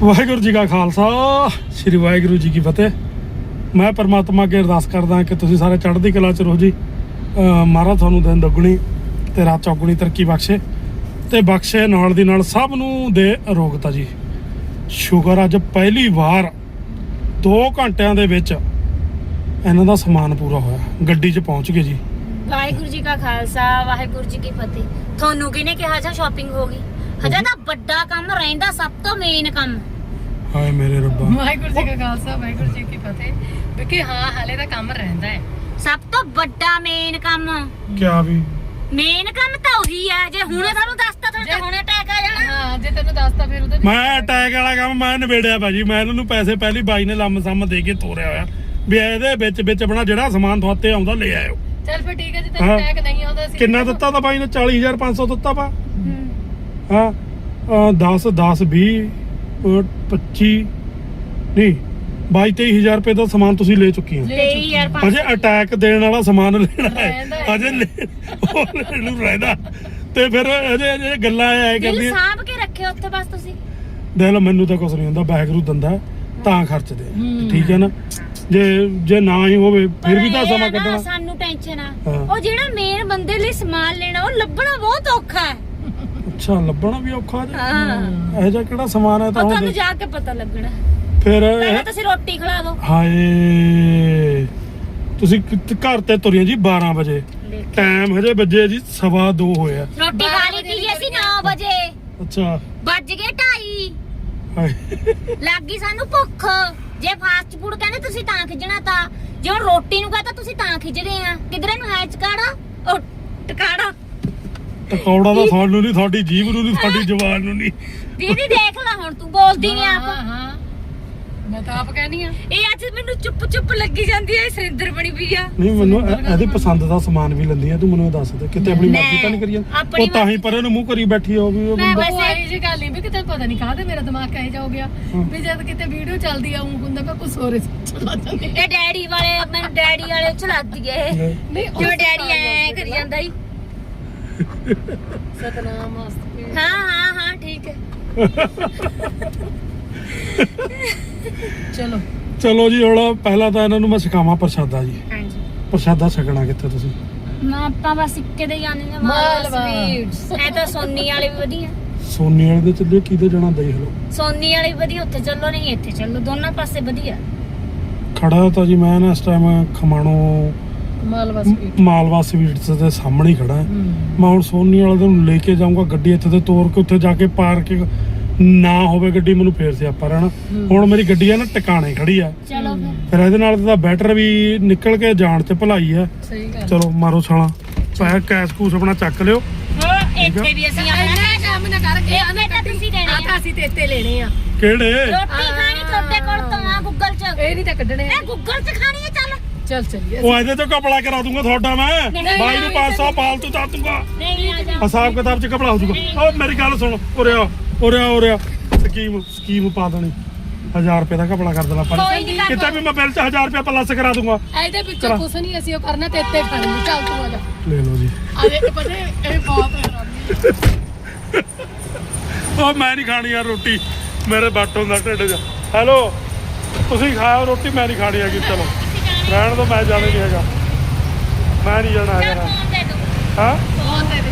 ਵਾਹਿਗੁਰੂ ਜੀ ਕਾ ਖਾਲਸਾ, ਸ੍ਰੀ ਵਾਹਿਗੁਰੂ ਜੀ ਕੀ ਫਤਿਹ। ਮੈਂ ਪਰਮਾਤਮਾ ਅੱਗੇ ਅਰਦਾਸ ਕਰਦਾ ਕਿ ਤੁਸੀਂ ਸਾਰੇ ਚੜ੍ਹਦੀ ਕਲਾ ਚ ਰਹੋ ਜੀ। ਅਹ ਮਹਾਰਾਜ ਤੁਹਾਨੂੰ ਦਿਨ ਦੁੱਗਣੀ ਤੇ ਰਾਤ ਚੌਗਣੀ ਤਰੱਕੀ ਬਖਸ਼ੇ ਤੇ ਬਖਸ਼ੇ ਨਾਲ ਦੀ ਨਾਲ ਸਭ ਨੂੰ ਦੇ ਅਰੋਗਤਾ ਜੀ। ਸ਼ੁਕਰ ਅੱਜ ਪਹਿਲੀ ਵਾਰ 2 ਘੰਟਿਆਂ ਦੇ ਵਿੱਚ ਇਹਨਾਂ ਦਾ ਸਮਾਨ ਪੂਰਾ ਹੋਇਆ। ਗੱਡੀ 'ਚ ਪਹੁੰਚ ਗਏ ਜੀ। ਵਾਹਿਗੁਰੂ ਜੀ ਕਾ ਖਾਲਸਾ, ਵਾਹਿਗੁਰੂ ਜੀ ਕੀ ਫਤਿਹ। ਤੁਹਾਨੂੰ ਕਿਹਨੇ ਕਿਹਾ ਜਾਂ ਸ਼ਾਪਿੰਗ ਹੋ ਗਈ? ਹਜੇ ਤਾਂ ਵੱਡਾ ਕੰਮ ਰਹਿੰਦਾ ਸਭ ਤੋਂ ਮੇਨ ਕੰਮ। ਹਾਏ ਮੇਰੇ ਰੱਬਾ। ਵਾਹਿਗੁਰੂ ਜੀ ਕਾ ਖਾਲਸਾ ਵਾਹਿਗੁਰੂ ਜੀ ਕੀ ਫਤਿਹ। ਕਿਉਂਕਿ ਹਾਂ ਹਾਲੇ ਤਾਂ ਕੰਮ ਰਹਿੰਦਾ ਹੈ। ਸਭ ਤੋਂ ਵੱਡਾ ਮੇਨ ਕੰਮ। ਕਿਆ ਵੀ। ਮੇਨ ਕੰਮ ਤਾਂ ਉਹੀ ਆ ਜੇ ਹੁਣੇ ਤੁਹਾਨੂੰ ਦੱਸਤਾ ਤਾਂ ਜੇ- ਹੁਣੇ ਅਟੈਕ ਆ ਜਾਣਾ। ਹਾਂ ਜੇ ਤੈਨੂੰ ਦੱਸਤਾ ਫਿਰ ਉਹਦੇ ਮੈਂ ਅਟੈਕ ਵਾਲਾ ਕੰਮ ਮੈਂ ਨਿਬੇੜਿਆ ਭਾਜੀ। ਮੈਂ ਇਹਨਾਂ ਨੂੰ ਪੈਸੇ ਪਹਿਲੀ ਬਾਈ ਨੇ ਲੰਮ ਸਮ ਦੇ ਕੇ ਤੋਰਿਆ ਹੋਇਆ। ਵੀ ਇਹਦੇ ਵਿੱਚ ਵਿੱਚ ਆਪਣਾ ਜਿਹੜਾ ਸਮਾਨ ਤੁਹਾਤੇ ਆਉਂਦਾ ਲੈ ਆਇਓ। ਚੱਲ ਫਿਰ ਠੀਕ ਹੈ ਜੇ ਹਾਂ। ਤੈਨੂੰ ਟੈਗ ਨਹੀਂ ਆਉਂਦਾ ਸੀ। ਕਿੰਨਾ ਦਿੱਤਾ ਤਾਂ ਬਾਈ ਨੇ? 40500 ਦਿੱਤਾ ਵਾ। ਹਾਂ ਅਹ 10 10 20 ਅਹ 25 ਨਹੀਂ 22 23000 ਰੁਪਏ ਦਾ ਸਮਾਨ ਤੁਸੀਂ ਲੈ ਚੁੱਕੀ ਹੋ। ਅਜੇ ਅਟੈਕ ਦੇਣ ਵਾਲਾ ਸਮਾਨ ਲੈਣਾ ਹੈ। ਅਜੇ ਲੈਣ ਰਹਿੰਦਾ। ਤੇ ਫਿਰ ਅਜੇ ਅਜੇ ਗੱਲਾਂ ਆਇਆ ਦਿਲ ਕਰਦੀਆਂ ਸਾਂਭ ਕੇ ਰੱਖਿਓ ਉੱਥੇ ਬਸ ਤੁਸੀਂ। ਦਿਲ ਮੈਨੂੰ ਤਾਂ ਕੁਛ ਨਹੀਂ ਹੁੰਦਾ ਵਾਹਿਗੁਰੂ ਦੰਦਾ ਤਾਂ ਖਰਚਦੇ। ਠੀਕ ਹੈ ਨਾ? ਜੇ ਜੇ ਨਾ ਹੀ ਹੋਵੇ ਫਿਰ ਵੀ ਤਾਂ ਸਮਾਂ ਕੱਢਣਾ। ਸਾਨੂੰ ਟੈਨਸ਼ਨ ਆ। ਉਹ ਜਿਹੜਾ ਮੇਨ ਬੰਦੇ ਲਈ ਸਮਾਨ ਲੈਣਾ ਉਹ ਲੱਭਣਾ ਬਹੁਤ ਔਖਾ ਹੈ। ਅੱਛਾ ਲੱਭਣਾ ਵੀ ਔਖਾ ਜੇ। ਹਾਂ। ਇਹ ਜਿਹਾ ਕਿਹੜਾ ਸਮਾਨ ਹੈ ਉਹ ਤਾਂ ਤੁਹਾਨੂੰ ਹੁਣ ਜਾ ਕੇ ਪਤਾ ਲੱਗਣਾ। ਫਿਰ ਪਹਿਲਾਂ ਤੁਸੀਂ ਰੋਟੀ ਖਿਲਾ ਦਿਓ। ਹਾਏ ਤੁਸੀਂ ਕਿ- ਘਰ ਤੇ ਤੁਰੀਆਂ ਜੀ 12 ਵਜੇ। ਟਾਈਮ ਹਜੇ ਵੱਜੇ ਜੀ ਸਵਾ 2 ਹੋਇਆ ਰੋਟੀ ਖਾ ਲਈ ਤੀ ਅਸੀਂ 9 ਵਜੇ। ਅੱਛਾ। ਵੱਜ ਗਏ 2:30 ਹਾਏ। ਲੱਗ ਗਈ ਸਾਨੂੰ ਭੁੱਖ। ਜੇ ਫਾਸਟ ਫੂਡ ਕਹਿੰਦੇ ਤੁਸੀਂ ਤਾਂ ਖਿਜਣਾ ਤਾਂ। ਜੇ ਹੁਣ ਰੋਟੀ ਨੂੰ ਕਹਤਾ ਤੁਸੀਂ ਤਾਂ ਖਿਜਦੇ ਆ। ਕਿਧਰੇ ਨੂੰ ਹੈ ਚਕਾੜਾ ਉਹ ਟਕਾੜਾ ਟਕੌੜਾ ਤਾਂ ਤੁਹਾਨੂੰ ਨਹੀਂ ਤੁਹਾਡੀ ਜੀਭ ਨੂੰ ਨਹੀਂ ਤੁਹਾਡੀ ਜ਼ੁਬਾਨ ਨੂੰ ਨਹੀਂ। ਦੀਦੀ ਦੇਖ ਲੈ ਹੁਣ ਤੂੰ ਬੋਲਦੀ ਨਹੀਂ ਹਾਂ, ਆਪ। ਹਾਂ ਮੈਂ ਤਾਂ ਆਪ ਕਹਿਨੀ ਆ ਇਹ ਅੱਜ ਮੈਨੂੰ ਚੁੱਪ ਚੁੱਪ ਲੱਗੀ ਜਾਂਦੀ ਹੈ ਸਰਿੰਦਰ ਬਣੀ ਪਈ ਆ। ਨਹੀਂ ਮੈਨੂੰ ਇਹ- ਇਹਦੀ ਪਸੰਦ ਦਾ ਸਮਾਨ ਵੀ ਲੈਂਦੀ ਆ ਤੂੰ ਮੈਨੂੰ ਇਹ ਦੱਸ ਦੇ ਕਿਤੇ ਆਪਣੀ ਮੈਂ ਮਰਜ਼ੀ ਤਾਂ ਨਹੀਂ ਕਰੀ ਜਾਂਦੀ ਆਪਣੀ ਉਹ ਤਾਂ ਹੀ ਪਰੇ ਨੂੰ ਮੂੰਹ ਕਰੀ ਬੈਠੀ ਹੋ ਵੀ ਉਹ ਮੈਂ ਬੰਦਾ- ਵੈਸੇ- ਉਹ ਇਹ ਜੀ ਗੱਲ ਨਹੀਂ ਵੀ ਕਿਤੇ ਪਤਾ ਨਹੀਂ ਕਾਹਦੇ ਮੇਰਾ ਦਿਮਾਗ ਕਹੇ ਜਾ ਹੋ ਗਿਆ। ਵੀ ਜਦ ਕਿਤੇ ਵੀਡੀਓ ਚੱਲਦੀ ਆ ਉਹ ਹੁੰਦਾ ਮੈਂ ਕੁਝ ਹੋਰ ਚਲਾ ਜਾਂਦੀ ਇਹ ਡੈਡੀ ਵਾਲੇ ਮੈਨੂੰ ਡੈਡੀ ਵਾਲੇ ਚਲਾਦੀ ਏ ਇਹ। ਨਹੀਂ। ਉਹ ਜੋ ਡੈਡੀ ਐ ਕਰੀ ਜਾਂਦਾ ਹੀ ਸਤਨਾਮ ਅਸਤਿ ਹਾਂ ਹਾਂ ਹਾਂ ਠੀਕ ਹੈ। ਚਲੋ। ਚਲੋ ਜੀ ਹੁਣ ਪਹਿਲਾਂ ਤਾਂ ਇਹਨਾਂ ਨੂੰ ਮੈਂ ਸਿਖਾਵਾਂ ਪ੍ਰਸ਼ਾਦਾ ਜੀ। ਹਾਂਜੀ। ਪ੍ਰਸ਼ਾਦਾ ਛਕਣਾ ਕਿੱਥੇ ਤੁਸੀਂ? ਨਾ ਆਪਾਂ ਬਸ ਇੱਕੇ ਦੇ ਜਾਣੇ ਨੇ ਮਾਲਵਾ। ਸਵੀਟਸ ਐ ਤਾਂ ਸੋਨੀ ਵਾਲੇ ਵੀ ਵਧੀਆ। ਸੋਨੀ ਵਾਲੇ ਦੇ ਚੱਲੇ ਕਿਹਦੇ ਜਾਣਾ ਦੇਖ ਲਓ। ਸੋਨੀ ਵਾਲੇ ਵੀ ਵਧੀਆ ਉੱਥੇ ਚੱਲੋ ਨਹੀਂ ਇੱਥੇ ਚੱਲੋ ਦੋਨਾਂ ਪਾਸੇ ਵਧੀਆ। ਖੜਾ ਤਾਂ ਜੀ ਮੈਂ ਨਾ ਇਸ time Khamano Malwa sweet. Malwa sweets ਦੇ ਸਾਹਮਣੇ ਹੀ ਖੜਾ ਹਾਂ। ਹੂੰ। ਮੈਂ ਹੁਣ ਸੋਨੀ ਵਾਲੇ ਨੂੰ ਲੈ ਕੇ ਜਾਊਂਗਾ ਗੱਡੀ ਇੱਥੇ ਤੇ ਤੋਰ ਕੇ ਉੱਥੇ ਜਾ ਕੇ ਪਾਰਕ ਨਾ ਹੋਵੇ ਗੱਡੀ ਮੈਨੂੰ ਫੇਰ ਸਿਆਪਾ ਰਹਿਣਾ। ਹੂੰ। ਹੁਣ ਮੇਰੀ ਗੱਡੀ ਆ ਨਾ ਟਿਕਾਣੇ ਖੜੀ ਆ। ਚਲੋ ਫਿਰ। ਫਿਰ ਇਹਦੇ ਨਾਲ ਤਾਂ ਬੈਟਰ ਵੀ ਨਿਕਲ ਕੇ ਜਾਣ ਚ ਭਲਾਈ ਆ। ਸਹੀ ਗੱਲ ਚਲੋ ਮਾਰੋ ਛਾਲਾਂ। ਪੈ ਕੈਸ ਕੂਸ ਆਪਣਾ ਚੱਕ ਲਿਓ। ਹਾਂ ਇੱਥੇ ਵੀ ਅਸੀਂ ਆਉਣਾ। ਇੰਨਾ ਕੰਮ ਨਾ ਕਰਕੇ ਆ ਇੱਥੇ ਤਾਂ ਤੁਸੀਂ ਦੇਣੇ ਆ। ਆ ਤਾਂ ਅਸੀਂ ਤੇ ਇੱਥੇ ਲੈਣੇ ਆ। ਕਿਹੜੇ? ਰੋਟੀ ਖਾਣੀ ਤੁਹਾਡੇ ਕੋਲ ਤੋਂ ਆ ਗੂਗਲ 'ਚ। ਇਹ ਨਹੀਂ ਤਾਂ ਕੱਢਣੇ। ਇਹ ਗੂਗਲ 'ਚ ਖਾਣੀ ਹੈ ਚੱਲ। ਚੱਲ ਚੱਲੀਏ। ਉਹ ਇਹਦੇ ਤੋਂ ਕਪੜਾ ਕਰਾ ਦੂੰਗਾ ਤੁਹਾਡਾ ਮੈਂ। ਬਾਈ ਨੂੰ 500 ਫਾਲਤੂ ਚਾ ਦੂੰਗਾ ਨਹੀਂ। ਆ। ਜਾ। ਹਿਸਾਬ ਕਿਤਾਬ ਚ ਕਪੜਾ ਹੋ ਜਾਊਗਾ। ਉਹ ਮੇਰੀ ਗੱਲ ਸੁਣ ਉਰੇ ਆ ਉਰੇ ਆ ਉਰੇ ਆ। ਸਕੀਮ ਸਕੀਮ ਪਾ ਦੇਣੀ। 1000 ਰੁਪਏ ਦਾ ਕਪੜਾ ਕਰ ਦੇਣਾ ਆਪਾਂ ਨੇ। ਕੋਈ ਕਰ ਕਿਤੇ ਵੀ ਮੈਂ ਬਿੱਲ ਚ 1000 ਰੁਪਏ ਪਲੱਸ ਕਰਾ ਦੂੰਗਾ। ਇਹਦੇ ਚਲੋ। ਕੁਛ ਨਹੀਂ ਅਸੀਂ ਉਹ ਕਰਨਾ ਤੇ ਇੱਥੇ ਖੜਨੀ ਚੱਲ ਤੂੰ ਆ ਜਾ। ਲੈ ਲਓ ਜੀ। ਆ ਦੇਖ ਪਤਾ ਇਹ ਬਹੁਤ ਹੈਰਾਨੀ ਉਹ ਮੈਂ ਨਹੀਂ ਖਾਣੀ ਯਾਰ ਰੋਟੀ। ਮੇਰੇ ਬੱਟ ਹੁੰਦਾ ਢਿੱਡ 'ਚ ਹੈਲੋ ਤੁਸੀਂ ਖਾਓ ਰੋਟੀ ਮੈਂ ਨਹੀਂ ਖਾਣੀ ਹੈਗੀ ਚਲੋ। ਰਹਿਣ ਤੋਂ ਮੈਂ ਜਾਣਾ ਨਹੀਂ ਹੈਗਾ। ਮੈਂ ਨਹੀਂ ਜਾਣਾ ਹੈਗਾ। ਰਹਿਣ। ਫੋਨ ਦੇ ਦੋ ਹਾਂ? ਹੈ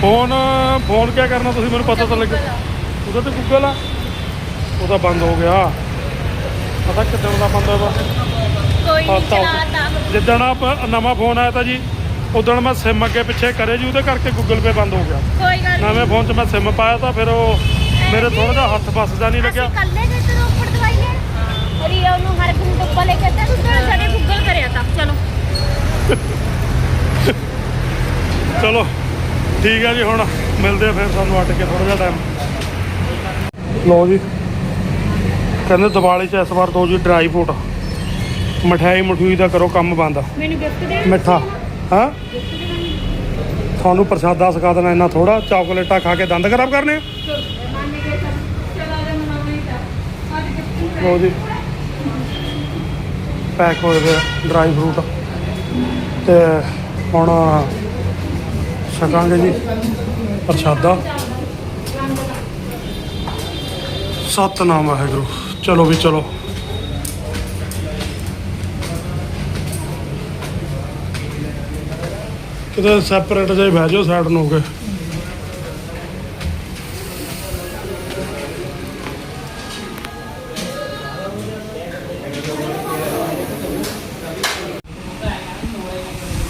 ਫੋਨ ਫੋਨ ਕਿਆ ਕਰਨਾ ਤੁਸੀਂ? ਮੈਨੂੰ ਪਤਾ ਤਾਂ ਲੱਗੇ ਉਹਦਾ ਤੇ ਗੂਗਲ ਆ। ਉਹ ਤਾਂ ਬੰਦ ਹੋ ਗਿਆ। ਪਤਾ ਕਿੱਦਣ ਦਾ ਬੰਦ ਹੋਇਆ? ਕੋਈ ਨਹੀਂ ਪਤਾ ਚਲਾਤਾ। ਜਿੱਦਣ ਆਪ ਨਵਾਂ ਫੋਨ ਆਇਆ ਤਾਂ ਜੀ ਉਦੋਂ ਮੈਂ ਸਿਮ ਅੱਗੇ ਪਿੱਛੇ ਕਰੇ ਜੀ ਉਹਦੇ ਕਰਕੇ ਗੂਗਲ ਪੇ ਬੰਦ ਹੋ ਗਿਆ। ਕੋਈ ਗੱਲ ਨਹੀਂ ਨਵੇਂ ਫੋਨ 'ਚ ਮੈਂ ਸਿਮ ਪਾਇਆ ਤਾਂ ਫਿਰ ਉਹ ਮੇਰੇ ਥੋੜਾ ਜਿਹਾ ਹੱਥ ਫਸਦਾ ਨਹੀਂ ਲੱਗਿਆ। ਅਸੀਂ ਕੱਲੇ ਅਰੇ ਉਹਨੂੰ ਹਰ ਗੁੰਮ ਡੱਬਾ ਲੈ ਕੇ ਤੇ ਤੂੰ ਸਾਡੇ ਗੂਗਲ ਕਰਿਆ ਤਾਂ ਚਲੋ। ਚਲੋ ਠੀਕ ਹੈ ਜੀ ਹੁਣ। ਮਿਲਦੇ ਆ ਫਿਰ ਸਾਨੂੰ ਅੱਟ ਕੇ ਥੋੜਾ ਜਿਹਾ ਟਾਈਮ ਲਓ ਜੀ। ਕਹਿੰਦੇ ਦੀਵਾਲੀ 'ਚ ਇਸ ਵਾਰ ਦੋ ਜੀ ਡਰਾਈ ਫਰੂਟ ਮਠਿਆਈ ਮਠੂਈ ਦਾ ਕਰੋ ਕੰਮ ਬੰਦ। ਮੈਨੂੰ ਗਿਫਟ ਦੇ ਮਿੱਠਾ। ਹਾਂ? ਤੁਹਾਨੂੰ ਪ੍ਰਸ਼ਾਦਾ ਸਿਖਾ ਦੇਣਾ ਇੰਨਾ ਥੋੜਾ ਚਾਕਲੇਟਾਂ ਖਾ ਕੇ ਦੰਦ ਖਰਾਬ ਕਰਨੇ ਆ? ਲਓ ਜੀ। ਪੈਕ ਹੋਏ ਹੋਏ ਡਰਾਈ ਫਰੂਟ ਤੇ ਹੁਣ ਛਕਾਂਗੇ ਜੀ ਪ੍ਰਸ਼ਾਦਾ। ਸਤਨਾਮ ਵਾਹਿਗੁਰੂ। ਚਲੋ ਵੀ ਚਲੋ। ਕਿਤੇ ਸੈਪਰੇਟ ਜੇ ਬਹਿ ਜਾਓ ਸਾਈਡ ਨੂੰ ਹੋ ਕੇ।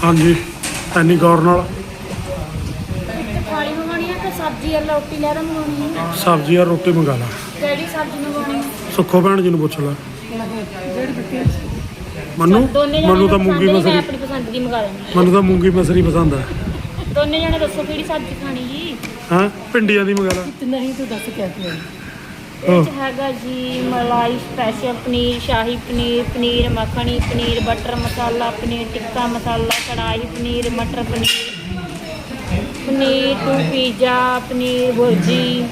ਹਾਂਜੀ ਐਨੀ ਗੌਰ ਨਾਲ। ਥਾਲੀ ਮੰਗਾਉਣੀ ਹੈ ਕਿ ਸਬਜ਼ੀ ਜਾਂ ਰੋਟੀ ਲੈ ਮੰਗਾਉਣੀ ਹੈ ਸਬਜ਼ੀ ਆ ਰੋਟੀ ਮੰਗਾ ਲਾ। ਕਿਹੜੀ ਸਬਜ਼ੀ ਮੰਗਾਉਣੀ? ਹੈ ਸੁੱਖੋ ਭੈਣ ਜੀ ਨੂੰ ਪੁੱਛ ਲੈ। ਮੈਨੂੰ? ਦੋਨੇ ਜਣੇ ਮੈਨੂੰ ਤਾਂ ਮੂੰਗੀ ਮਸਰੀ। ਆਪਣੀ ਪਸੰਦ ਦੀ ਮੰਗਾ ਲੈਣੀ ਮੈਨੂੰ ਤਾਂ ਮੂੰਗੀ ਮਸਰੀ ਪਸੰਦ ਹੈ ਦੋਨੇ ਜਣੇ ਦੱਸੋ ਕਿਹੜੀ ਸਬਜ਼ੀ ਖਾਣੀ ਜੀ? ਹਾਂ? ਭਿੰਡੀਆਂ ਦੀ ਮੰਗਾ ਲਾ। ਨਹੀਂ ਤੂੰ ਦੱਸ ਕਿਆ ਹੈ ਇਹ 'ਚ ਹੈਗਾ ਜੀ malai special paneer shahi paneer paneer makhani paneer butter masala paneer tikka masala kadai paneer matar paneer paneer to pizza paneer bhurji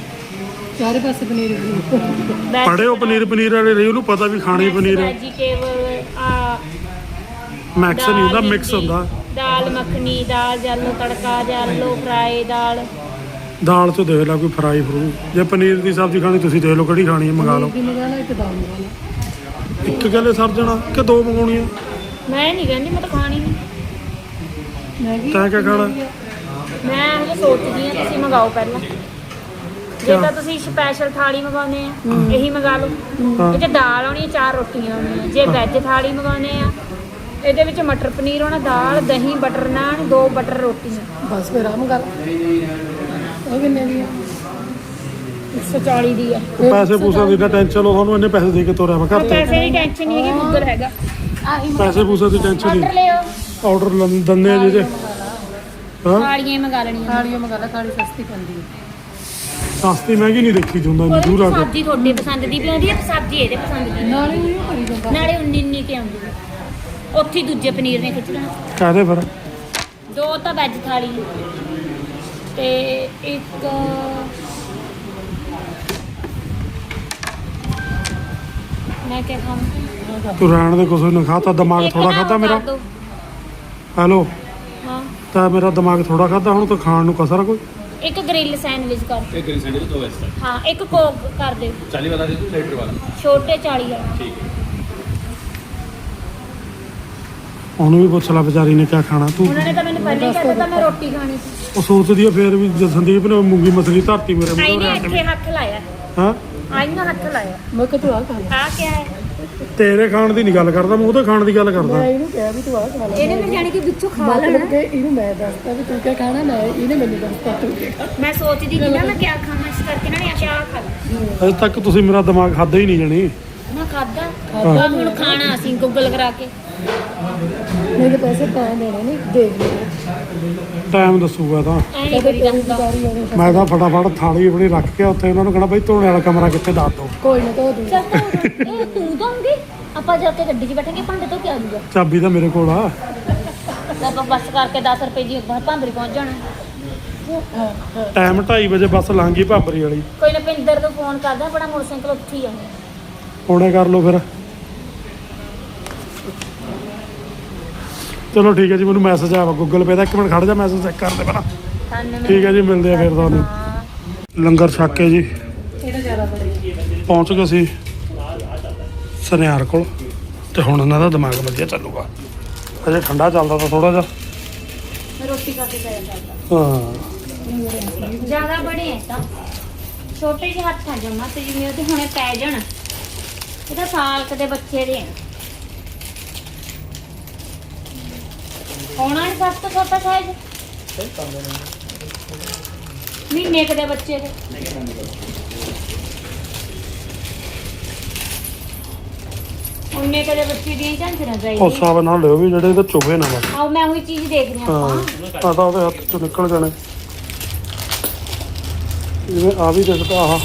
ਚਾਰੇ ਪਾਸੇ ਪਨੀਰ ਪਨੀਰ। ਪੜੇ ਉਹ ਪਨੀਰ ਪਨੀਰ ਵਾਲੇ ਰਹੀ ਉਹਨੂੰ ਪਤਾ ਵੀ ਖਾਣੀ ਪਨੀਰ। ਹੈ ਵੈਜੀਟੇਬਲ ਆ। ਮੈਕਸ ਨਹੀਂ ਹੁੰਦਾ ਦਾਲ ਮਿਕਸ ਹਿੰਦੀ, ਹੁੰਦਾ। ਦਾਲ ਮੱਖਣੀ ਦਾਲ ਜਾਲੋ ਤੜਕਾ ਜਾਲੋ ਫਰਾਈ ਦਾਲ। ਦਾਲ ਚ ਦੇਖ ਲੈ ਕੋਈ ਫਰਾਈ ਫਰੂ। ਜੇ ਪਨੀਰ ਦੀ ਸਬਜ਼ੀ ਖਾਣੀ ਤੁਸੀਂ ਦੇਖ ਲਓ ਕਿਹੜੀ ਖਾਣੀ ਹੈ ਮੰਗਾ ਲਓ। ਇੱਕ ਦਾਲ ਮੰਗਾ ਲਾ ਇੱਕ ਗੱਲੇ ਸਰ ਜਾਣਾ ਕਿ ਦੋ ਮੰਗਾਉਣੀਆਂ? ਮੈਂ ਨਹੀਂ ਕਹਿੰਦੀ ਮੈਂ ਤਾਂ ਖਾਣੀ ਨਹੀਂ। ਮੈਗੀ ਤੈਂ ਕਿਆ ਖਾਣਾ? ਮੈਂ ਸੋਚਦੀ ਹਾਂ ਤੁਸੀਂ ਮੰਗਾਓ ਪਹਿਲਾਂ। ਜੇ ਤਾਂ ਤੁਸੀਂ ਸਪੈਸ਼ਲ ਥਾਲੀ ਮੰਗਾਉਂਦੇ ਆ ਇਹੀ ਮੰਗਾ ਲਓ। ਹਾਂ। ਇਹ 'ਚ ਦਾਲ ਆਉਣੀ ਹੈ, ਚਾਰ ਰੋਟੀਆਂ ਆਉਣੀਆਂ। ਜੇ ਵੈਜ ਥਾਲੀ ਮੰਗਾਉਂਦੇ ਆ ਇਹਦੇ ਵਿੱਚ ਮਟਰ ਪਨੀਰ ਹੋਣਾ ਦਾਲ ਦਹੀਂ ਬਟਰ ਨਾਨ ਦੋ ਬਟਰ ਰੋਟੀਆਂ। ਬਸ ਫਿਰ ਉਹ ਕਿੰਨੇ ਦੀ ਆ? 140 ਦੀ ਆ। ਪੈਸੇ ਪੂਸੇ ਦੀ ਨਾ ਟੈਨਸ਼ਨ ਲਓ ਤੁਹਾਨੂੰ ਇੰਨੇ ਪੈਸੇ ਦੇ ਕੇ ਤੋਰਿਆ ਮੈਂ ਘਰ ਤੇ। ਪੈਸੇ ਦੀ ਟੈਨਸ਼ਨ ਨਹੀਂ ਹੈਗੀ ਗੂਗਲ ਹੈਗਾ। ਆਹੀ ਪੈਸੇ ਪੂਸੇ ਦੀ ਟੈਨਸ਼ਨ ਆਰਡਰ ਨਹੀਂ ਲਿਓ। ਆਰਡਰ ਦੰਨੇ ਆ ਜਿਹਦੇ ਹਾਂ? ਥਾਲੀਆਂ ਹੀ ਮੰਗਾ ਲੈਣੀਆਂ। ਥਾਲੀਆਂ ਮੰਗਾ ਲਾ ਥਾਲੀ ਸਸਤੀ ਪੈਂਦੀ ਹੈ ਸਸਤੀ ਮਹਿੰਗੀ ਨਹੀਂ ਦੇਖੀ ਜਾਂਦਾ ਇੰਨੀ ਦੂਰ ਆ ਕੇ। ਸਬਜ਼ੀ ਤੁਹਾਡੇ ਪਸੰਦ ਦੀ ਵੀ ਆਉਂਦੀ ਹੈ ਤੇ ਸਬਜ਼ੀ ਇਹਦੇ ਪਸੰਦ ਦੀ। ਨਾਲੇ ਉਹ ਕਰੀ ਜਾਂਦਾ। ਨਾਲੇ 19 19 ਕੇ ਆਉਂਦੀ ਹੈ ਉੱਥੇ ਹੀ ਦੂਜੇ ਪਨੀਰ ਨੇ ਖਿੱਚ ਲੈਣਾ ਕਾਹਦੇ ਫਿਰ? ਦੋ ਤਾਂ ਵੈਜ ਥਾਲੀ। ਤੇ ਇੱਕ ਮੈਂ ਕਿਹਾ ਹਮ ਤੂੰ ਰਹਿਣ ਦੇ ਕੁਛ ਨਾ ਖਾਤਾ ਦਿਮਾਗ ਥੋੜਾ ਖਾਦਾ ਮੇਰਾ? ਹੈਲੋ? ਹਾਂ। ਤਾਂ ਮੇਰਾ ਦਿਮਾਗ ਥੋੜਾ ਖਾਦਾ ਹੁਣ ਤਾਂ ਖਾਣ ਨੂੰ ਕਸਰ ਕੋਈ? ਇੱਕ ਗ੍ਰਿਲ ਸੈਂਡਵਿਚ ਕਰ। ਦਿਓ ਇੱਕ ਗ੍ਰਿਲ ਸੈਂਡਵਿਚ ਦੋ ਐਕਸਟਰਾ ਹਾਂ ਇੱਕ ਕੋਕ ਕਰ ਦਿਓ 40 ਵਾਲਾ ਦੇ ਤੂੰ ਲੈਟਰ ਵਾਲਾ। ਛੋਟੇ 40 ਵਾਲਾ। ਠੀਕ ਹੈ। ਉਹਨੂੰ ਵੀ ਪੁੱਛ ਲੈ ਵਿਚਾਰੀ ਨੇ ਕਿਆ ਖਾਣਾ ਤੂੰ ਉਹਨਾਂ ਨੇ ਤਾਂ ਮੈਨੂੰ ਪਹਿਲਾਂ ਹੀ ਕਹਿ ਦਿੱਤਾ ਮੈਂ ਰੋਟੀ ਖਾਣੀ ਸੀ। ਉਹ ਸੋਚਦੀ ਆ ਫੇਰ ਵੀ ਜੇ ਸੰਦੀਪ ਨੇ ਮੂੰਗੀ ਮਸਲੀ ਧਰਤੀ ਮੇਰੇ ਆਈ ਮੂੰਹ ਨੇ ਤੇ ਇੱਥੇ ਹੱਥ ਲਾਇਆ। ਹਾਂ? ਆਈ ਨੇ ਹੱਥ ਲਾਇਆ। ਮੈਂ ਤੂੰ ਆ ਖਾ ਲੈ। ਆ ਕਿਆ ਹੈ? ਤੇਰੇ ਖਾਣ ਦੀ ਨਹੀਂ ਗੱਲ ਕਰਦਾ ਮੈਂ ਉਹਦੇ ਖਾਣ ਦੀ ਗੱਲ ਕਰਦਾ। ਮੈਂ ਇਹਨੂੰ ਕਿਹਾ ਵੀ ਤੂੰ ਆ ਖਾ ਲੈ। ਇਹਨੇ ਮੈਨੂੰ ਜਾਣੀ ਕਿ ਵਿੱਚੋਂ ਖਾ ਮਤਲਬ ਕਿ ਇਹਨੂੰ ਮੈਂ ਦੱਸਦਾ ਵੀ ਤੂੰ ਕਿਆ ਖਾਣਾ ਮੈਂ ਇਹਨੇ ਮੈਨੂੰ ਦੱਸਤਾ ਤੂੰ ਕਿਆ ਖਾਣਾ। ਮੈਂ ਸੋਚਦੀ ਸੀ ਨਾ ਮੈਂ ਕਿਆ ਖਾਵਾਂ ਇਸ ਕਰਕੇ ਨਾ ਨੇ ਚਾਹ ਖਾ ਲਈ ਅਜੇ ਤੱਕ ਤੁਸੀਂ ਮੇਰਾ ਦਿਮਾਗ ਖਾਦਾ ਹੀ ਨਹੀਂ ਜਣੀ। ਮੈਂ ਖਾਦਾ। ਖਾਧਾ ਹੁਣ ਖਾਣਾ ਅਸੀਂ ਗੂਗਲ ਕਰਾ ਕੇ। ਨਹੀਂ ਤੇ ਪੈਸੇ ਤਾਂ ਦੇਣੇ ਨਹੀਂ ਦੇਖ ਲਿਓ। ਟਾਈਮ ਦੱਸੂਗਾ ਤਾਂ। ਐ ਕਰੀ ਜਾਂਦਾ ਮੈਂ ਤਾਂ ਫਟਾਫਟ ਥਾਲੀ ਆਪਣੀ ਰੱਖ ਕੇ ਉੱਥੇ ਉਹਨਾਂ ਨੂੰ ਕਹਣਾ ਬਈ ਧੋਣੇ ਵਾਲਾ ਕਮਰਾ ਕਿੱਥੇ ਦੱਸ ਦੋ। ਕੋਈ ਨਾ ਧੋ ਦੂੰ ਚੱਲ ਤਾਂ ਇਹ ਤੂੰ ਦੋਂਗੀ ਆਪਾਂ ਜਾ ਕੇ ਗੱਡੀ 'ਚ ਬੈਠਾਂਗੇ ਭਾਂਡੇ ਤੋਂ ਕੀ ਆ ਜੂਗਾ ਚਾਬੀ ਤਾਂ ਮੇਰੇ ਕੋਲ ਆ। ਆਪਾਂ ਬੱਸ ਕਰਕੇ 10 ਰੁਪਏ ਜੀ ਭਾਂਬਰੀ ਪਹੁੰਚ ਜਾਣਾ। ਟਾਈਮ 2:30 ਵਜੇ ਬੱਸ ਲੰਘੀ ਭਾਂਬਰੀ ਵਾਲੀ। ਕੋਈ ਨਾ ਪਿੰਦਰ ਨੂੰ ਫੋਨ ਕਰਦਾ ਬੜਾ ਮੋਟਰਸਾਈਕਲ ਉੱਥੇ ਹੀ ਆ ਹੁਣੇ ਕਰ ਲਓ ਫਿਰ। ਚਲੋ ਠੀਕ ਹੈ ਜੀ ਮੈਨੂੰ ਮੈਸੇਜ ਆਇਆ ਗੂਗਲ ਪੇ ਦਾ। ਇੱਕ ਮਿੰਟ ਖੜ ਜਾ ਮੈਸੇਜ ਚੈੱਕ ਕਰਦੇ ਪਹਿਲਾਂ। ਠੀਕ ਹੈ ਜੀ ਮਿਲਦੇ ਆ ਫਿਰ ਤੁਹਾਨੂੰ। ਲੰਗਰ ਛੱਕ ਕੇ ਜੀ। ਪਹੁੰਚ ਗਏ ਸੀ ਸਨਿਆਰ ਕੋਲ ਤੇ ਹੁਣ ਇਹਨਾਂ ਦਾ ਦਿਮਾਗ ਵਧੀਆ ਚੱਲੂਗਾ। ਅਜੇ ਠੰਡਾ ਚੱਲਦਾ ਤਾਂ ਥੋੜਾ ਜਿਹਾ। ਰੋਟੀ ਖਾ ਕੇ ਕਰਦਾ ਹਾਂ। ਜ਼ਿਆਦਾ ਬੜੇ ਐ ਤਾਂ। ਛੋਟੇ ਜਿਹੇ ਹੱਥ ਆ ਜਮਾ ਤੇ ਜਿਵੇਂ ਉਹਦੇ ਹੁਣੇ ਪੈ ਜਾਣ। ਇਹ ਤਾਂ ਸਾਲ ਕਦੇ ਬੱਚੇ ਦੇ ਆ। ਹੋਣਾ ਨਹੀਂ ਸਭ ਤੋਂ ਛੋਟਾ ਸਾਈਜ਼ ਮਹੀਨੇ ਕਦੇ ਬੱਚੇ ਦੇ। ਉਹਨੇ ਕਦੇ ਬੱਚੇ ਝਾਂਜਰਾਂ ਉਸ ਚਾਹੀਦੀਆਂ ਹਿਸਾਬ ਨਾਲ ਲਿਓ ਵੀ ਜਿਹੜੇ ਇਹਦੇ ਚੁਭੇ ਨਾ ਬਸ। ਆਓ ਮੈਂ ਉਹੀ ਚੀਜ਼ ਦੇਖ ਰਹੀ ਹਾਂ ਹਾਂ ਆਪਾਂ ਤਾਂ ਉਹਦੇ ਹੱਥ ਚੋਂ ਨਿਕਲ ਜਾਣੇ। ਜਿਵੇਂ ਆ ਵੀ ਦਿਖਦਾ ਆਹ।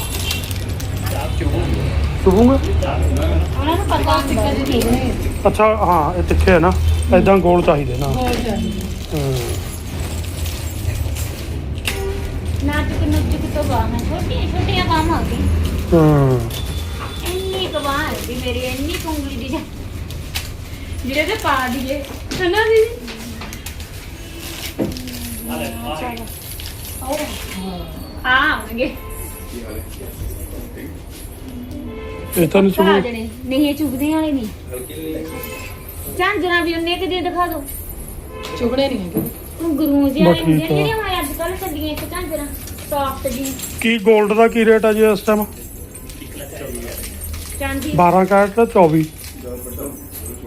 ਚੁਭੂਗਾ ਉਹਨਾਂ ਨੂੰ ਪਤਾ ਹੁੰਦਾ ਵੀ ਠੀਕ ਅੱਛਾ ਹਾਂ ਇਹ ਤਿੱਖੇ ਹੈ ਨਾ। ਐਦਾਂ ਗੋਲ ਚਾਹੀਦੇ ਨਾ। ਹੋਰ ਚਾਹੀਦੀ। ਹਾਂ। ਨਾ ਕਿ ਨੁੱਚ ਕਿਤੋਂ ਬਾਹਰ ਛੋਟੀਆਂ ਛੋਟੀਆਂ ਕੰਮ ਆ ਗਈ ਹਾਂ। ਇੰਨੀ ਕਬਾਰ ਦੀ ਮੇਰੀ ਇੰਨੀ ਕੁੰਗਲੀ ਦੀ ਜਾ। ਜਿਹੜੇ ਤੇ ਪਾ ਦੀਏ ਹਨਾ ਦੀ ਆ ਆਉਣਗੇ। ਇਹ ਤਾਂ ਨਹੀਂ ਆ ਚੁਗੋ ਜਣੇ ਨਹੀਂ ਇਹ ਚੁਗਦੇ ਵਾਲੇ ਨਹੀਂ। ਝਾਂਜਰਾਂ ਵੀ ਉਹਨੇ ਕਿਤੇ ਦਿਖਾ ਦਿਓ ਚੁਗਣੇ ਨਹੀਂ ਹੈਗੇ। ਉਹ ਗੁਰੂ ਜੀ ਬਸ ਠੀਕ ਨੇ ਆ। ਜਿਹੜੀਆਂ ਹੁਣ ਅੱਜ ਕੱਲ ਚੱਲੀਆਂ ਇੱਕ ਝਾਂਜਰਾਂ ਸੌਫਟ ਜੀ ਕੀ 골ਡ ਦਾ ਕੀ ਰੇਟ ਆ ਜੀ ਇਸ ਟਾਈਮ ਚਾਂਦੀ। 12 ਕੈਰਟ ਤੇ 24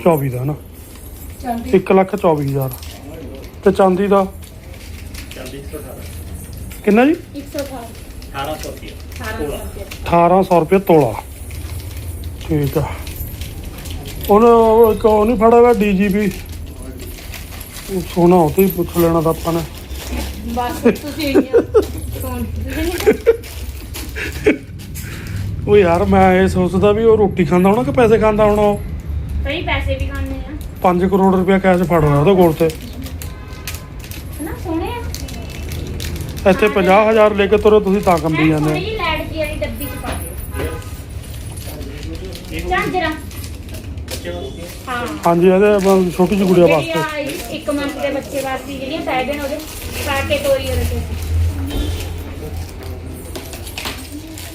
24 ਦਾ ਨਾ। ਚਾਂਦੀ। 1 ਲੱਖ 24 ਹਜ਼ਾਰ। ਤੇ ਚਾਂਦੀ ਦਾ? ਚਾਂਦੀ 118 ਕਿੰਨਾ ਜੀ? 118 1800 ਰੁਪਏ। 18 1800 ਰੁਪਏ ਤੋਲਾ। ਠੀਕ ਆ। ਉਹਨੂੰ ਇੱਕ ਉਹ ਨਹੀਂ ਫੜਾ ਹੋਇਆ ਡੀਜੀਪੀ। ਸੋਨਾ ਉਹ ਤੋਂ ਹੀ ਪੁੱਛ ਲੈਣਾ ਤਾਂ ਆਪਾਂ ਨੇ। ਬਸ ਤੁਸੀਂ ਸੋਨ ਉਹ ਯਾਰ ਮੈਂ ਇਹ ਸੋਚਦਾ ਵੀ ਉਹ ਰੋਟੀ ਖਾਂਦਾ ਹੋਣਾ ਕਿ ਪੈਸੇ ਖਾਂਦਾ ਹੋਣਾ ਉਹ? ਕਈ ਪੈਸੇ ਵੀ ਖਾਂਦੇ ਆ। 5 ਕਰੋੜ ਰੁਪਇਆ ਕੈਸ਼ ਫੜ ਹੋਇਆ ਉਹਦੇ ਕੋਲ ਤੇ। ਹਨਾ ਸੋਹਣੇ ਆ ਇੱਥੇ 50000 ਲੈ ਕੇ ਤੁਰੋ ਤੁਸੀਂ ਤਾਂ ਕੰਬੀ ਥੋੜੀ ਜਾਂਦੇ ਜਿਹੀ ਲੈਡ ਜੀ ਵਾਲੀ ਡੱਬੀ ਚ ਪਾ ਦਿਓ। ਵਾਸਤੇ ਹਾਂ। ਹਾਂਜੀ ਇਹਦੇ ਆਪਾਂ ਛੋਟੀ ਜਿਹੀ ਗੁੜੀਆ ਜਿਹੜੀ ਵਾਸਤੇ। ਆ ਇੱਕ ਮੰਥ ਦੇ ਬੱਚੇ ਵਾਸਤੇ ਜਿਹੜੀਆਂ ਪੈ ਦੇਣ ਉਹਦੇ ਪਾ ਕੇ ਤੋਰੀ ਉਹਦੇ ਤੇ।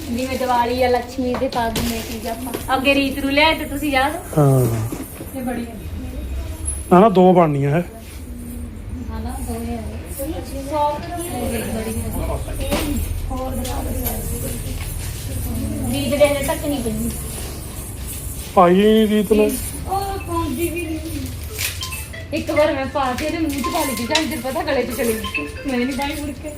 ਜਿਵੇਂ ਦੀਵਾਲੀ ਆ ਲక్ష్ਮੀ ਦੇ ਪਾ ਦਿੰਦੇ ਚੀਜ਼ ਆਪਾਂ। ਅੱਗੇ ਰੀਤ ਨੂੰ ਲਿਆਏ ਤੇ ਤੁਸੀਂ ਯਾਦ? ਹਾਂ। ਇਹ ਬੜੀ ਹੈ ਨਾ ਨਾ ਦੋ ਬਣਨੀਆਂ ਹੈ ਹਾਲਾ ਦੋਵੇਂ ਹੈ ਰੀਤ ਦੇ ਤੱਕ ਨਹੀਂ ਬਣੀ। ਪਾਈ ਨਹੀਂ ਰੀਤ ਨੇ। ਉਹ ਵੀ ਨਹੀਂ ਇੱਕ ਵਾਰ ਮੈਂ ਪਾ ਕੇ ਇਹਦੇ ਮੂੰਹ ਚ ਪਾ ਲਈ ਜਾਂ ਜਦ ਪਤਾ ਗਲੇ 'ਚ ਚਲੀ ਗਈ ਮੈਂ ਨਹੀਂ ਪਾਈ ਮੁੜ ਕੇ।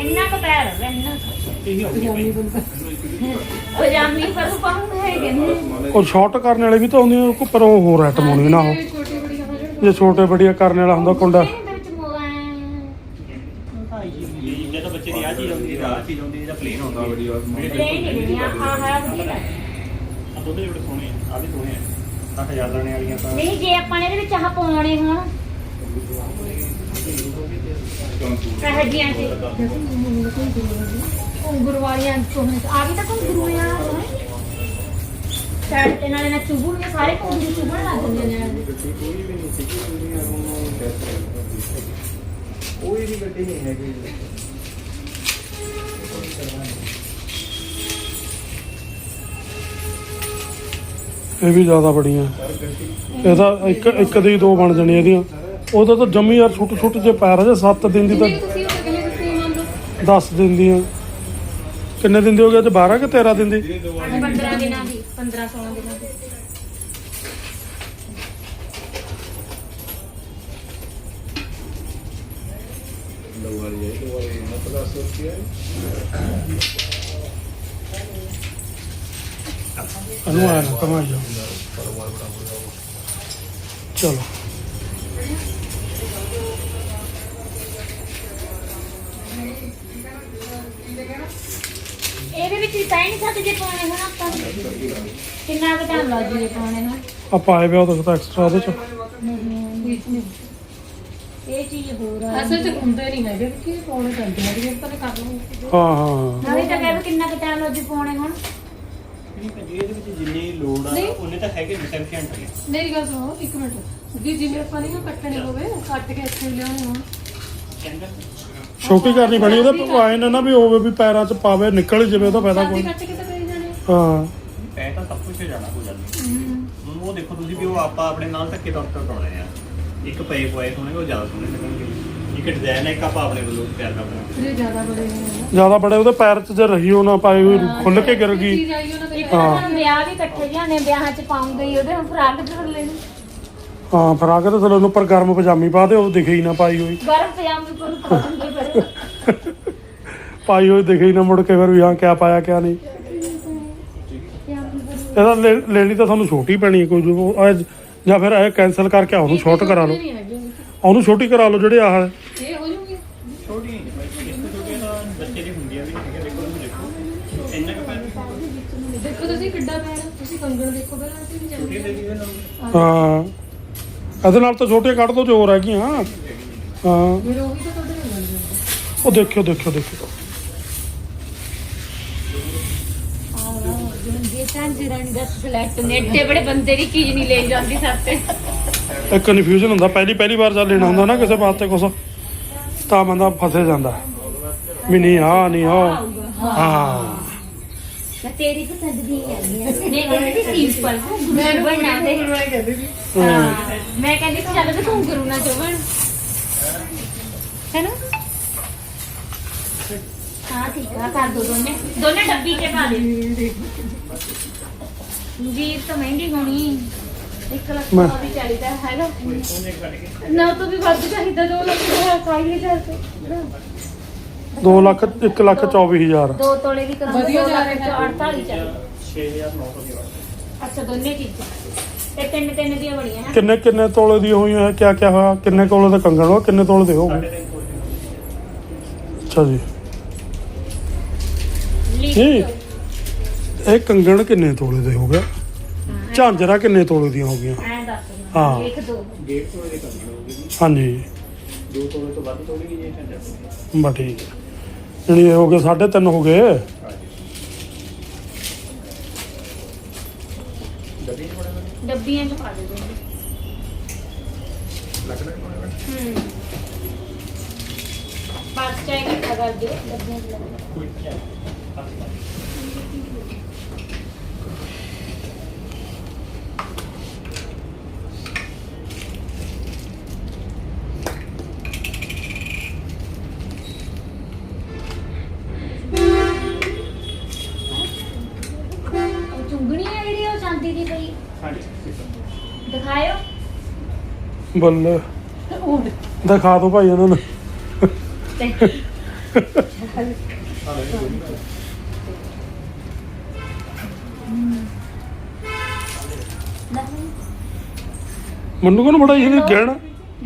ਇੰਨਾ ਕੁ ਪੈਰ ਹੈ ਇੰਨਾ ਕੁ। ਇਹੀ ਹੋਣੀ ਪਜਾਮੀ ਪਰ ਪਾਉਂ ਹੈਗੇ ਨੇ। ਉਹ ਸ਼ਾਰਟ ਕਰਨ ਵਾਲੇ ਵੀ ਤਾਂ ਹੁੰਦੇ ਉਹ ਪਰ ਉਹ ਹੋਰ ਆਈਟਮ ਹੋਣੀ ਨਾ ਉਹ। ਜੇ ਛੋਟੇ ਬੜੀਆਂ ਕਰਨ ਵਾਲਾ ਹੁੰਦਾ ਕੁੰਡਾ। ਇਹਦੇ ਵਿੱਚ ਮੋਬਾਈਲ ਜੇ ਤਾਂ ਬੱਚੇ ਦੀ ਆ ਚੀਜ਼ ਹੁੰਦੀ ਆ ਚੀਜ਼ ਹੁੰਦੀ ਇਹਦਾ ਪਲੇਨ ਹੁੰਦਾ ਵੀਡੀਓ ਪਲੇਨ ਨਹੀਂ ਆ ਆ ਹੈ ਵਧੀਆ ਆ ਦੋਨੇ ਜਿਹੜੇ ਸੋਹਣੇ ਆ ਆ ਵੀ ਸੋਹਣੇ ਆ। 8000 ਲੈਣੇ ਵਾਲੀਆਂ ਤਾਂ ਨਹੀਂ ਜੇ ਆਪਾਂ ਨੇ ਇਹਦੇ ਵਿੱਚ ਆਹ ਪਾਉਣੇ ਹੋਣ। ਸਹਜੀਆਂ ਤੇ ਘੁੰਗਰੂ ਵਾਲੀਆਂ ਸੋਹਣੇ ਆ ਵੀ ਤਾਂ ਘੁੰਗਰੂ ਆ ਸਾਈਡ ਤੇ ਨਾਲੇ ਨਾ ਚੁਬੂ ਨੇ ਸਾਰੇ ਘੁੰਗਰੂ ਚੁਬਣ ਲੱਗ ਜਾਂਦੇ ਨੇ ਕੋਈ ਵੀ ਗੱਡੀ ਨਹੀਂ ਹੈਗੀ ਇਹ ਵੀ ਜ਼ਿਆਦਾ ਬੜੀਆਂ। ਇਹਦਾ ਇੱਕ ਇੱਕ ਦੀ ਦੋ ਬਣ ਜਾਣੀ ਇਹਦੀਆਂ। ਉਹਦਾ ਤਾਂ ਜੰਮੀ ਯਾਰ ਛੋਟੇ ਛੋਟੇ ਜਿਹੇ ਪੈਰ ਜੇ 7 ਦਿਨ ਦੀ ਤਾਂ ਤੁਸੀਂ ਉਹ ਕਹਿੰਦੇ ਤੁਸੀਂ ਮੰਨ ਲਓ। 10 ਦਿਨ ਦੀਆਂ। ਕਿੰਨੇ ਦਿਨ ਦੀ ਹੋ ਗਏ ਤੇ 12 ਕਿ 13 ਦਿਨ ਦੀ? 15 ਦਿਨਾਂ ਦੀ 15 16 ਦਿਨਾਂ ਦੀ। ਇਹਨੂੰ ਆਇਆ ਨਾ ਕਮਾਈ ਜਾ ਚਲੋ। ਇਹਦੇ ਵਿੱਚ ਵੀ ਪੈ ਨਹੀਂ ਸਕਦੇ ਪਾਉਣੇ ਹੋਣ ਆਪਾਂ। ਨੂੰ। ਕਿੰਨਾ ਕੁ ਟਾਈਮ ਲੱਗ ਜੂਗੇ ਪਾਉਣੇ ਨੂੰ? ਆ ਪਾਏ ਵੇ ਉਹਦੇ ਤਾਂ ਐਕਸਟਰਾ ਉਹਦੇ ਚ। ਇਹ ਚੀਜ਼ ਹੋਰ ਆ। ਅਸਲ ਚ ਹੁੰਦੇ ਨਹੀਂ ਹੈਗੇ ਕਿ ਪਾਉਣੇ ਪੈਂਦੇ ਨੇ ਜੇ ਤਾਂ ਕਰ ਲਵਾਂਗੇ ਹਾਂ ਹਾਂ ਨਾਲੇ ਤਾਂ ਕਹਿੰਦੇ ਕਿੰਨਾ ਕੁ ਟਾਈਮ ਲੱਗ ਜੂ ਪਾਉਣੇ ਹੁਣ? ਇਹਦੇ ਵਿੱਚ ਜਿੰਨੀ ਲੋੜ ਆ ਨਹੀਂ। ਉਹਨੇ ਤਾਂ ਹੈਗੇ ਸਫੀਸ਼ੀਐਂਟ ਹੈ ਮੇਰੀ ਗੱਲ ਸੁਣੋ ਇੱਕ ਮਿੰਟ। ਜੀ ਜਿਵੇਂ ਆਪਾਂ ਨਹੀਂ ਕੱਟਣੇ ਹੋਵੇ ਕੱਟ ਕੇ ਇੱਥੇ ਲਿਆਉਣੇ ਹੋਣ। ਕਹਿੰਦਾ ਛੋਟੀ ਕਰਨੀ ਬਣੀ ਉਹਦਾ ਆਏ ਨਾ ਨਾ ਵੀ ਹੋਵੇ ਵੀ ਪੈਰਾਂ ਚ ਪਾਵੇ ਨਿਕਲ ਜਾਵੇ ਉਹਦਾ ਫਾਇਦਾ ਕੋਈ ਕੱਟ ਕੇ ਤਾਂ ਪਈ ਜਾਣੇ। ਹਾਂ। ਪੈ ਤਾਂ ਸਭ ਕੁਝ ਹੋ ਜਾਣਾ ਕੋਈ ਗੱਲ ਨਹੀਂ। ਹੁਣ ਉਹ ਦੇਖੋ ਤੁਸੀਂ ਵੀ ਉਹ ਆਪਾਂ ਆਪਣੇ ਨਾਲ ਧੱਕੇ ਡਾਕਟਰ ਕਰਾਉਣੇ ਆ। ਇੱਕ ਪਏ ਪਏ ਹੋਣਗੇ ਉਹ ਜ਼ਿਆਦਾ ਸੋਹਣੇ ਲੱਗਣਗੇ। ਇੱਕ ਡਿਜ਼ਾਈਨ ਹੈ ਇੱਕ ਆਪਾਂ ਆਪਣੇ ਵੱਲੋਂ ਤਿਆਰ ਕਰਨਾ ਫਿਰ ਇਹ ਜ਼ਿਆਦਾ ਬੜੇ ਨੇ ਜ਼ਿਆਦਾ ਬੜੇ ਉਹਦੇ ਪੈਰ ਚ ਜੇ ਰਹੀ ਨਾ ਪਾਈ ਹੋਈ ਖੁੱਲ ਕੇ ਗਿਰ ਗਈ। ਇੱਕ ਤਾਂ ਹੁਣ ਵਿਆਹ ਵੀ ਇਕੱਠੇ ਜਾਂਦੇ ਵਿਆਹਾਂ 'ਚ ਪਾਉਂਗੇ ਹੀ ਉਹਦੇ ਹੁਣ ਫਰਾਕ ਝੜ ਲੈਣੀ ਹਾਂ ਫਰਾਕ ਤੇ ਥੱਲੇ ਉੱਪਰ ਗਰਮ ਪਜਾਮੀ ਪਾ ਦੇ ਉਹ ਦਿਖੇ ਹੀ ਨਾ ਪਾਈ ਹੋਈ। ਗਰਮ ਪਜਾਮੀ ਪਰ ਪਾ ਦਿੰਦੇ ਫਿਰ। ਪਾਈ ਹੋਈ ਦਿਖੇ ਹੀ ਨਾ ਮੁੜ ਕੇ ਫਿਰ ਵੀ ਹਾਂ ਕਿਆ ਪਾਇਆ ਕਿਆ ਨਹੀਂ। ਇਹਦਾ ਲੈ- ਲੈਣੀ ਤਾਂ ਤੁਹਾਨੂੰ ਛੋਟੀ ਪੈਣੀ ਹੈ ਕੋਈ ਜੋ ਇਹ- ਜਾਂ ਫਿਰ ਇਹ ਕੈਨਸਲ ਕਰਕੇ ਉਹਨੂੰ ਸ਼ਾਰਟ ਕਰਾ ਲਓ। ਨਹੀਂ ਹੈਗੇ। ਉਹਨੂੰ ਛੋਟੀ ਕਰਾ ਲਓ ਜਿਹੜੇ ਆਹ ਇਹ ਹੋ ਜੂਗੀ। ਛੋਟੀ ਨਹੀਂ ਇਸ ਤੋਂ ਛੋਟੀ ਤਾਂ ਬੱਚੇ ਦੀ ਹੁੰਦੀਆਂ ਵੀ ਨਹੀਂ ਹੈਗੇ ਦੇਖੋ ਤੁਸੀਂ ਦੇਖੋ। ਇੰਨਾ ਕੁ ਪੈਰ ਦੇਖੋ। ਤੁਸੀਂ ਕਿੱਡਾ ਪੈਰ ਆ, ਤੁਸੀਂ ਕੰਗਣ ਦੇਖੋ ਪਹਿਲਾਂ ਅਸੀਂ ਵੀ ਛੋਟੀ ਜਾਂਦੇ ਦੇ ਵੀ ਨਾ ਹਾਂ। ਇਹਦੇ ਨਾਲ ਤਾਂ ਛੋਟੇ ਕੱਢ ਦੋ ਜੋ ਰਹਿ ਗਈਆਂ ਹਾਂ। ਫਿਰ ਉਹ ਵੀ ਤਾਂ ਤੁਹਾਡੇ ਨਾਲ ਜਾਂਦੇ ਉਹ ਦੇਖਿਓ ਦੇਖਿਓ ਦੇਖਿਓ। ਇੱਕ ਕਨਫਿਊਜ਼ਨ ਹੁੰਦਾ, ਪਹਿਲੀ ਪਹਿਲੀ ਵਾਰ ਜਦ ਲੈਣਾ ਹੁੰਦਾ ਨਾ ਕਿਸੇ ਵਾਸਤੇ ਕੁਛ, ਤਾਂ ਬੰਦਾ ਫਸੇ ਜਾਂਦਾ। ਵੀ ਨਹੀਂ ਆ ਨਹੀਂ ਆ ਹਾਂ। ਮੈਂ ਤੇਰੀ ਪਸੰਦ ਦੀ ਆ। ਸਿੰਪਲ ਗੁਰੂ ਬਣਾ ਦੇ। ਮੈਂ ਕਹਿੰਦੀ ਚੱਲ ਤੇ ਤੂੰ ਨਾ ਜਵਣ ਹੈ ਨਾ ਹਾਂ ਠੀਕ ਆ ਕਰ ਦੋ ਦੋਨੇ। ਦੋਨੇ ਡੱਬੀ ਚ ਪਾ ਦੇ। ਜੀ ਤਾਂ ਮਹਿੰਗੀ ਹੋਣੀ। ਇੱਕ ਲੱਖ ਮੈਂ- ਦਾ ਵੀ ਚਾਹੀਦਾ ਹੈਗਾ ਨਾ ਤੋਂ ਵੀ ਵੱਧ ਚਾਹੀਦਾ ਦੋ ਲੱਖ ਦਾ ਤੋਂ। 2 ਲੱਖ 1 ਲੱਖ 24 ਹਜ਼ਾਰ। ਦੋ ਤੋਲੇ ਦੀ ਕਰਾਂ ਵਧੀਆ ਜਾ ਰਿਹਾ ਹੈ। 48 ਚਾਹੀਦਾ 6900 ਦੀ ਅੱਛਾ ਦੋਨੇ ਚੀਜ਼ਾਂ। ਤੇ ਤਿੰਨ ਤਿੰਨ ਦੀਆਂ ਬੜੀਆਂ ਹੈ। ਕਿੰਨੇ ਕਿੰਨੇ ਤੋਲੇ ਦੀ ਹੋਈਆਂ ਹੈ? ਕਿਆ ਕਿਆ ਹੋਇਆ? ਕਿੰਨੇ ਤੋਲੇ ਦਾ ਕੰਗਣ ਹੋਇਆ ਕਿੰਨੇ ਤੋਲੇ ਦੇ ਹੋਗੇ। ਅੱਛਾ ਜੀ। ਨਹੀਂ। ਇਹ ਕੰਗਣ ਕਿੰਨੇ ਤੋਲੇ ਦੇ ਹੋ ਗਿਆ ਝਾਂਜਰਾ ਕਿੰਨੇ ਤੋਲੇ ਦੀਆਂ ਹੋ ਗਈਆਂ ਐਂ ਦੱਸ ਹਾਂ। ਇੱਕ ਦੋ। ਡੇਢ ਤੋਲੇ ਦੇ ਕੰਗਣ ਹੋਊਗੀ ਜੀ। ਹਾਂਜੀ। ਦੋ ਤੋਲੇ ਤੋਂ ਵੱਧ ਤੋਲੇ ਜੀ ਇਹ ਝੰਡਾ ਬਸ ਠੀਕ ਹੈ। ਜਿਹੜੀ ਹੋ ਗਏ 3.5 ਹੋ ਗਏ। ਡੱਬੀਆਂ ਚ ਪਾ ਦੇ ਦੋ ਹੂੰ। ਪਾਸ ਚਾਹੀ ਇਕੱਠਾ ਕਰ ਦਿਓ ਡੱਬੀਆਂ ਚ ਲਗਾ ਕੋਈ ਨਹੀਂ ਉਹ ਚੁੰਗਣੀ ਹੈ ਜਿਹੜੀ ਉਹ ਚਾਂਦੀ ਦੀ ਪਈ ਹਾਂਜੀ ਠੀਕ ਦਿਖਾਇਓ ਬੱਲੇ। ਉਹ ਦਿਖਾ ਦਿਓ ਭਾਈ ਇਹਨਾਂ ਨੂੰ। ਮੈਨੂੰ ਕੋਣ ਬੜਾ ਇਹ ਗਿਣ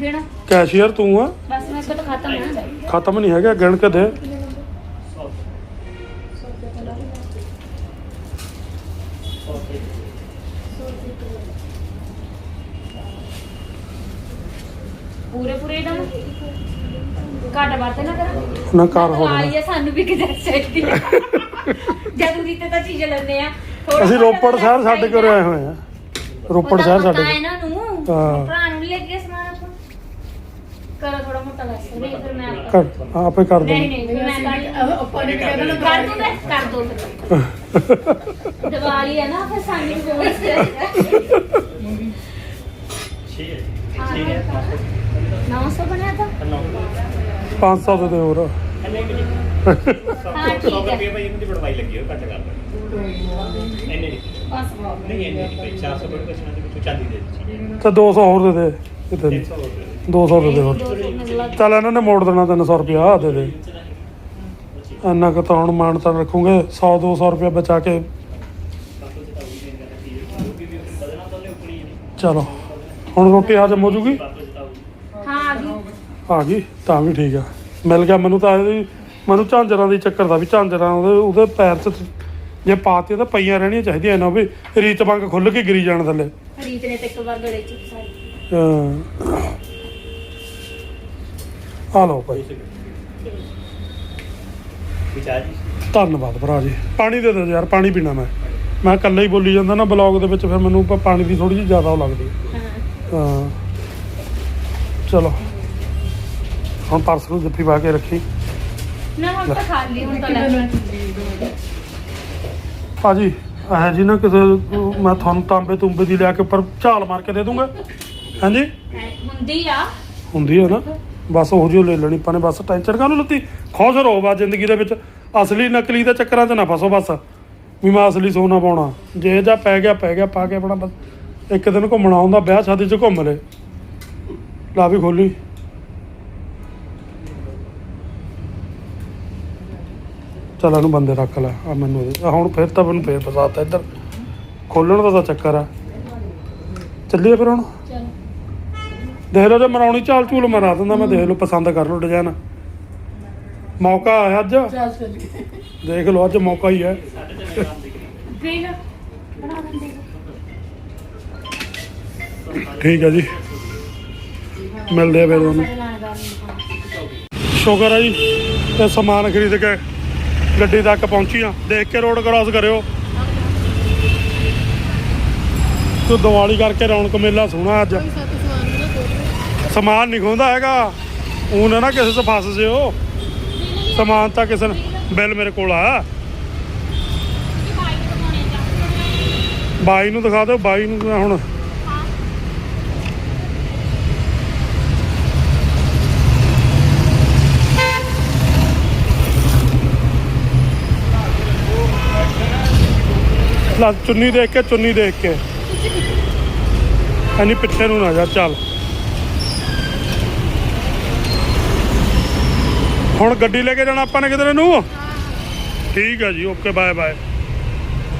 ਗਿਣਾ ਕੈਸ਼ੀਅਰ ਤੂੰ ਆ। ਬਸ ਮੈਂ ਕਦ ਖਤਮ ਹੈ ਖਤਮ ਨਹੀਂ ਹੈਗਾ ਗਿਣ ਕੇ ਦੇ ਪੂਰੇ ਪੂਰੇ ਦਾ ਨਾ ਕਰਾਂ। ਨਾ ਕਰ ਹੋ ਆਈ ਜਾਣਾ ਹੈ ਸਾਨੂੰ ਵੀ ਕਿਤੇ ਚਾਹੀਦੀ ਹੈ ਜਦੋਂ ਦੀ ਤੇ ਤਾਂ ਚੀਜ਼ ਲੈਂਦੇ ਆ। ਥੋੜ੍ਹਾ ਅਸੀਂ ਰੋਪੜ ਸ਼ਹਿਰ ਸਾਡੇ ਘਰੇ ਆਏ ਹੋਏ ਆ। ਰੋਪੜ ਸ਼ਹਿਰ ਸਾਡੇ ਪਤਾ ਕੋਲ। ਇਹਨਾਂ ਨੂੰ ਹਾਂ। ਭਰਾ ਨੂੰ ਲੈ ਕੇ ਸਮਾਨ ਆਪਾਂ। ਕਰੋ ਥੋੜਾ ਮੋਟਾ ਲੱਸ ਨਹੀਂ ਫਿਰ ਮੈਂ ਆਪ ਕਰ ਆਪੇ ਕਰ ਨਹੀਂ ਦੇ ਨਹੀਂ ਫਿਰ ਮੈਂ ਕਰ ਆਪਾਂ ਨੇ ਕਹਿ ਦੇਣਾ ਕਰ ਦੂੰ ਮੈਂ ਕਰ ਦੋ ਫਿਰ ਦੀਵਾਲੀ ਹੈ ਨਾ ਫਿਰ ਸਾਨੂੰ ਵੀ ਬੋਨਸ ਚਾਹੀਦਾ ਠੀਕ ਹੈ ਠੀਕ ਹੈ। 900 ਬਣਿਆ ਤਾਂ? 500 ਦੇ ਦੇ ਹੋਰ। ਇੰਨੇ ਕਿ ਜੀ। ਹਾਂ, 100 ਠੀਕ ਹੈ। ਰੁਪਏ ਭਾਈ ਇਹਨਾਂ ਦੀ ਬੜਵਾਈ ਲੱਗੀ ਹੋ ਘੱਟ ਕਰ ਲਓ ਇੰਨੇ ਨਹੀਂ ਬਸ ਨਹੀਂ ਇੰਨੇ ਨਹੀਂ ਭਾਈ 400 ਰੁਪਏ ਕਿਸ਼ਨਾਂ ਦੇ ਵਿੱਚੋਂ ਚਾਂਦੀ ਦੇ ਦਿੱਤੀ। ਤੇ 200 ਹੋਰ ਦੇ ਦੇ ਕਿਤੇ ਨਹੀਂ 300 ਰੁਪਏ 200 ਦੇ ਦੇ। ਹੋਰ। ਚੱਲ ਇਹਨਾਂ ਨੇ ਮੋੜ ਦੇਣਾ 300 ਰੁਪਇਆ ਦੇ ਦੇ। ਇੰਨਾ ਕੁ ਤਾਂ ਹੁਣ ਮਾਣ ਤਾਂ ਰੱਖੂਗੇ 100 200 ਰੁਪਇਆ ਬਚਾ ਕੇ। ਚਲੋ। ਹੁਣ ਰੋਟੀ ਹਾਜ਼ਮ ਹੋ ਜੂਗੀ? ਆ ਗਈ ਤਾਂ ਵੀ ਠੀਕ ਆ। ਮਿਲ ਗਿਆ ਮੈਨੂੰ ਤਾਂ ਇਹਦੀ ਮੈਨੂੰ ਝਾਂਜਰਾਂ ਦੀ ਚੱਕਰ ਦਾ ਵੀ ਝਾਂਜਰਾਂ ਉਹਦੇ ਉਹਦੇ ਪੈਰ 'ਚ ਜੇ ਪਾਤੀ ਤਾਂ ਪਈਆਂ ਰਹਿਣੀਆਂ ਚਾਹੀਦੀਆਂ ਨਾ ਵੀ ਰੀਤ ਵਾਂਗ ਖੁੱਲ ਕੇ ਗਿਰੀ ਜਾਣ ਥੱਲੇ। ਰੀਤ ਨੇ ਤੇ ਇੱਕ ਵਾਰ ਗਲੇ ਚ ਅਹ ਆ ਲਓ ਭਾਈ। ਵਿਚਾਰ ਜੀ ਧੰਨਵਾਦ ਭਰਾ ਜੀ। ਪਾਣੀ ਦੇ ਦੇ ਯਾਰ ਪਾਣੀ ਪੀਣਾ ਮੈਂ। ਮੈਂ ਇਕੱਲਾ ਹੀ ਬੋਲੀ ਜਾਂਦਾ ਨਾ ਬਲੌਗ ਦੇ ਵਿੱਚ ਫਿਰ ਮੈਨੂੰ ਪਾਣੀ ਦੀ ਥੋੜੀ ਜਿਹੀ ਜ਼ਿਆਦਾ ਉਹ ਲੱਗਦੀ। ਹਾਂ। ਹਾਂ। ਚਲੋ। ਹੁਣ ਪਰਸ ਨੂੰ ਜੱਫੀ ਪਾ ਕੇ ਰੱਖੀ। ਨਾ ਹੁਣ ਤਾਂ ਖਾਲੀ ਹੁਣ ਤਾਂ ਲੈ। ਭਾਜੀ ਜੀ ਨਾ ਕਿਸੇ ਮੈਂ ਤੁਹਾਨੂੰ ਤਾਂਬੇ ਤੁੰਬੇ ਦੀ ਲਿਆ ਕੇ ਉੱਪਰ ਝਾਲ ਮਾਰ ਕੇ ਦੇ ਦੂੰਗਾ। ਹਾਂਜੀ? ਹੁੰਦੀ ਆ। ਹੁੰਦੀ ਹੈ ਨਾ। ਬਸ ਉਹ ਜਿਹੀ ਲੈ ਲੈਣੀ ਨੇ ਬਸ ਟੈਨਸ਼ਨ ਕਾਹਨੂੰ ਲੱਤੀ? ਖੁਸ਼ ਰਹੋ ਬਸ ਜ਼ਿੰਦਗੀ ਦੇ ਵਿੱਚ। ਅਸਲੀ ਨਕਲੀ ਦੇ ਚੱਕਰਾਂ 'ਚ ਨਾ ਫਸੋ ਬਸ। ਵੀ ਮੈਂ ਅਸਲੀ ਸੋਨਾ ਪਾਉਣਾ। ਜੇ ਜਾਂ ਪੈ ਗਿਆ ਪੈ ਗਿਆ ਪਾ ਕੇ ਆਪਣਾ ਬਸ। ਇੱਕ ਦਿਨ ਘੁੰਮਣਾ ਹੁੰਦਾ ਵਿਆਹ ਸ਼ਾਦੀ 'ਚ ਘੁੰਮ ਲੈ। ਲਾ ਵੀ ਖੋਲੀ। ਚੱਲ ਇਹਨੂੰ ਬੰਦੇ ਰੱਖ ਲੈ ਆ ਮੈਨੂੰ ਇਹਦੇ- ਆਹ ਹੁਣ ਫਿਰ ਤਾਂ ਮੈਨੂੰ ਫੇਰ ਫਸਾਤਾ ਇੱਧਰ। ਖੋਲਣ ਦਾ ਤਾਂ ਚੱਕਰ ਆ। ਚੱਲੀਏ ਫਿਰ ਹੁਣ? ਚਲ। ਦੇਖ ਲਓ ਜੇ ਮਰਾਉਣੀ ਚਾਲ ਚੂਲ ਮਰਾ ਦਿੰਦਾ ਮੈਂ ਦੇਖ ਲਓ ਪਸੰਦ ਕਰ ਲਓ ਡਿਜ਼ਾਈਨ ਮੌਕਾ ਹੈ ਅੱਜ? ਚੱਲ ਦੇਖ ਲਓ ਅੱਜ ਮੌਕਾ ਹੀ ਹੈ। ਫੇਰ ਬਣਾ ਦਿੰਦੇ ਠੀਕ ਹੈ ਜੀ। ਮਿਲਦੇ ਆ ਫਿਰ ਤੁਹਾਨੂੰ। ਸ਼ੁਕਰ ਹੈ ਜੀ ਤੇ ਸਮਾਨ ਖਰੀਦ ਕੇ ਗੱਡੀ ਤੱਕ ਪਹੁੰਚੀਆਂ ਦੇਖ ਕੇ ਰੋਡ ਕ੍ਰਾਸ ਕਰਿਓ। ਤੂੰ ਦੀਵਾਲੀ ਕਰਕੇ ਰੌਣਕ ਮੇਲਾ ਸੋਹਣਾ ਅੱਜ। ਸਮਾਨ ਨਹੀਂ ਖੋਂਦਾ ਹੈਗਾ। ਉਹ ਨਾ ਕਿਸੇ ਤੋਂ ਫਸ ਜਿਓ। ਸਮਾਨ ਤਾਂ ਕਿਸੇ ਨੇ ਬਿੱਲ ਮੇਰੇ ਕੋਲ ਆ। ਬਾਈ ਨੂੰ ਦਿਖਾ ਦਿਓ। ਬਾਈ ਨੂੰ ਹੁਣ ਲਾ ਚੁੰਨੀ ਦੇਖ ਕੇ, ਚੁੰਨੀ ਦੇਖ ਕੇ। ਐਨੀ ਪਿੱਛੇ ਨੂੰ ਨਾ ਜਾ, ਚੱਲ। ਹੁਣ ਗੱਡੀ ਲੈ ਕੇ ਜਾਣਾ ਆਪਾਂ ਨੇ ਕਿਧਰੇ ਨੂੰ? ਠੀਕ ਹੈ ਜੀ, ਓਕੇ, ਬਾਏ ਬਾਏ।